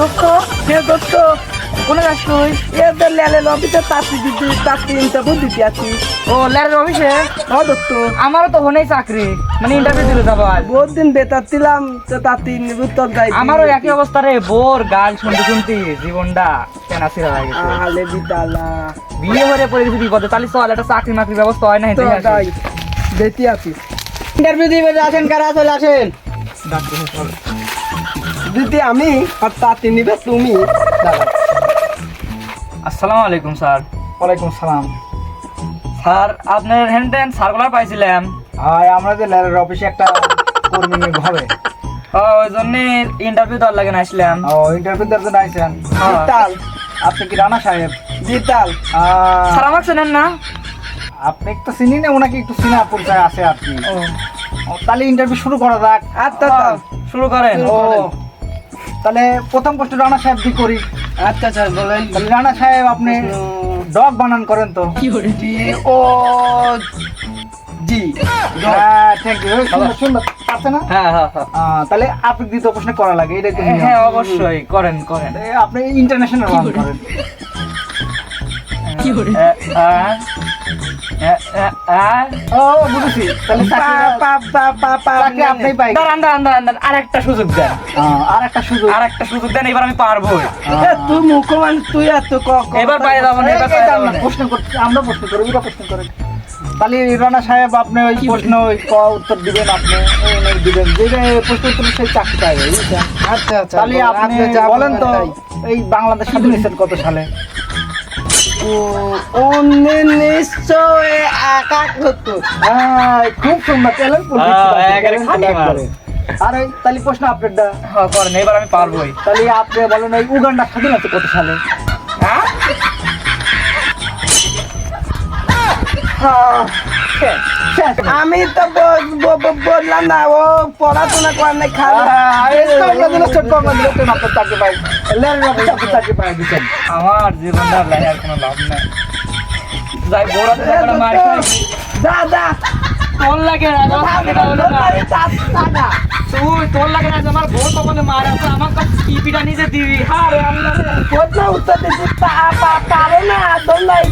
দোস্ত হে দোস্ত কোনে যাস তুই এদের লেলে লবিতে তাঁতি দিদি তাঁতি ইন্টারভিউ দিতে আছি। ও ল্যারের অফিসে ও দোস্ত। আমারও তো হনেই চাকরি মানে ইন্টারভিউ দিতে যাব আজ বহুত দিন বেতার তো তাঁতি দেয় আমারও একই অবস্থা রে বোর গাল শুনতে শুনতে জীবনটা কেনা হয়ে গেছে। আলে বিতালা বিয়ে হয়ে পড়ে গেছে বিপদে তাহলে চল একটা চাকরি মাকরির ব্যবস্থা হয় না বেতি আছি। ইন্টারভিউ দিবে আছেন কারা চলে আসেন। দিদি আমি আর তাঁতি নিবে তুমি আসসালামু আলাইকুম স্যার। ওয়ালাইকুম সালাম। স্যার আপনার হ্যান্ড হ্যান্ড সার্কুলার পাইছিলাম। আর আমাদের ল্যারের অফিসে একটা কর্মী নিয়োগ হবে ও ওই জন্য ইন্টারভিউ দেওয়ার লাগে আসলাম। ও ইন্টারভিউ দেওয়ার জন্য। জিতাল আপনি কি রানা সাহেব? জিতাল স্যার আমাকে চেনেন না। আপনি একটু চিনি না ওনাকে একটু চিনা পরিচয় আছে কি। ও। ও, তাহলে ইন্টারভিউ শুরু করা যাক। আচ্ছা শুরু করেন। ও তাহলে প্রথম প্রশ্ন রানা সাহেব কি করি? আচ্ছা আচ্ছা বলেন। রানা সাহেব আপনি ডগ বানান করেন তো। জি ও জি। হ্যাঁ থ্যাংক ইউ সুন্দর সুন্দর। পারছে না? হ্যাঁ হ্যাঁ হ্যাঁ। তাহলে আপনি দ্বিতীয় প্রশ্ন করা লাগে এটাই তো হ্যাঁ অবশ্যই করেন করেন। আপনি ইন্টারন্যাশনাল রান করেন। এ, আ, সুযোগ দেন। সুযোগ। সুযোগ দেন এবার আমি পারব তুই মুখমান তুই এত এবার যাব না। প্রশ্ন করতে আমরা প্রশ্ন করি ওরা প্রশ্ন তাহলে রানা সাহেব আপনি ওই প্রশ্ন ওই ক উত্তর দিবেন আপনি দিবেন। যেটা প্রশ্ন উত্তর সেই চাকরি পাইবে আচ্ছা আচ্ছা তাহলে আপনি বলেন তো এই বাংলাদেশ স্বাধীন কত সালে? উনিশশো একাত্তর হ্যাঁ, খুব সুন্দর হ্যাঁ, মাল। আর তাহলে প্রশ্ন আপনারটা হ্যাঁ করেন এবার আমি পারবোই। তাহলে আপনি বলেন এই উগান্ডা স্বাধীন হচ্ছে কত সালে? হ্যাঁ? শেষ। আমি তো বললাম না ও পড়াশোনা করে নাই খারাপ আমার জীবনটা আর কোনো লাভ নাই। যাই বড় মার দাদা তোর লাগে না না। তুই তোর লাগে না আমার বউ তখন মার আছে আমার কাছে টিপিটা নিজে দিবি। আরে রে। প্রশ্ন উত্তর দিচ্ছি পারে না দোলাই